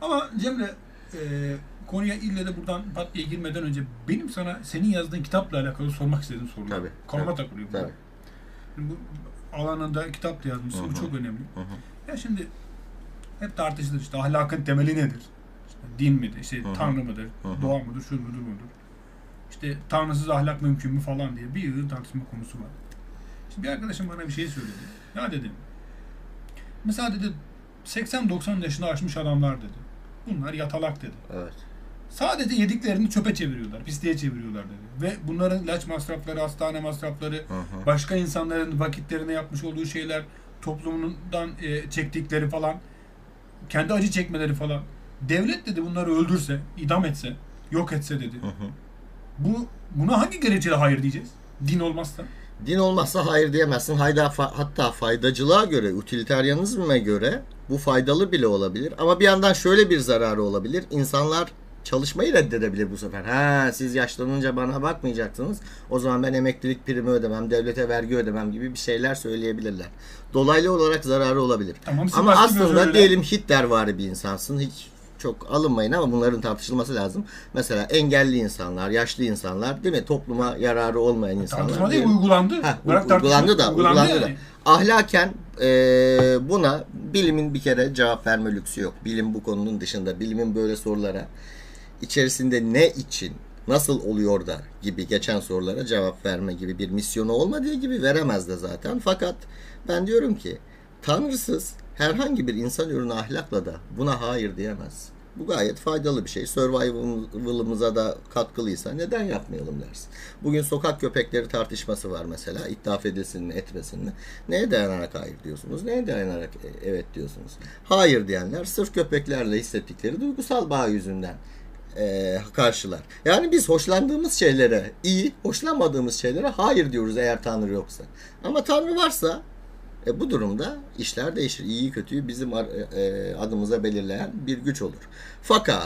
Ama Cemre e, konuya ille de buradan pat diye girmeden önce benim sana senin yazdığın kitapla alakalı sormak istediğim sorular. Tabii, Kafama tabii, takılıyor. bu. tabii. Şimdi bu alanında kitap da yazmışsın. Hı Bu çok önemli. Hı hı. Ya şimdi hep tartışılır işte ahlakın temeli nedir? İşte din midir? İşte Hı hı. tanrı mıdır? Hı hı. Doğa mıdır? Şu mudur mudur? İşte tanrısız ahlak mümkün mü falan diye bir yığın tartışma konusu var. Şimdi bir arkadaşım bana bir şey söyledi. Ya dedim. Mesela dedi 80-90 yaşını aşmış adamlar dedi. Bunlar yatalak dedi. Evet. Sadece yediklerini çöpe çeviriyorlar, pisliğe çeviriyorlar dedi. Ve bunların ilaç masrafları, hastane masrafları, hı. başka insanların vakitlerine yapmış olduğu şeyler, toplumundan e, çektikleri falan, kendi acı çekmeleri falan. Devlet dedi bunları öldürse, idam etse, yok etse dedi. Hı. Bu buna hangi gerekçeyle hayır diyeceğiz? Din olmazsa. Din olmazsa hayır diyemezsin. Hayda, fa- hatta faydacılığa göre, utilitarianizme göre bu faydalı bile olabilir. Ama bir yandan şöyle bir zararı olabilir. İnsanlar çalışmayı reddedebilir bu sefer. Ha siz yaşlanınca bana bakmayacaksınız. O zaman ben emeklilik primi ödemem, devlete vergi ödemem gibi bir şeyler söyleyebilirler. Dolaylı olarak zararı olabilir. Tamam, ama aslında böyle. diyelim Hitler vari bir insansın. Hiç çok alınmayın ama bunların tartışılması lazım. Mesela engelli insanlar, yaşlı insanlar değil mi? Topluma yararı olmayan insanlar. Tartışma değil, diyelim. uygulandı. Ha, Bırak uygulandı da, uygulandı, da. yani. Ahlaken e, buna bilimin bir kere cevap verme lüksü yok. Bilim bu konunun dışında. Bilimin böyle sorulara içerisinde ne için, nasıl oluyor da gibi geçen sorulara cevap verme gibi bir misyonu olmadığı gibi veremez de zaten. Fakat ben diyorum ki tanrısız herhangi bir insan ürünü ahlakla da buna hayır diyemez. Bu gayet faydalı bir şey. Survival'ımıza da katkılıysa neden yapmayalım dersin. Bugün sokak köpekleri tartışması var mesela. İtlaf edilsin mi etmesin mi? Neye dayanarak hayır diyorsunuz? Neye dayanarak e- evet diyorsunuz? Hayır diyenler sırf köpeklerle hissettikleri duygusal bağ yüzünden e, karşılar. Yani biz hoşlandığımız şeylere iyi, hoşlanmadığımız şeylere hayır diyoruz eğer Tanrı yoksa. Ama Tanrı varsa e, bu durumda işler değişir. İyiyi kötüyü bizim ar- e, adımıza belirleyen bir güç olur. Fakat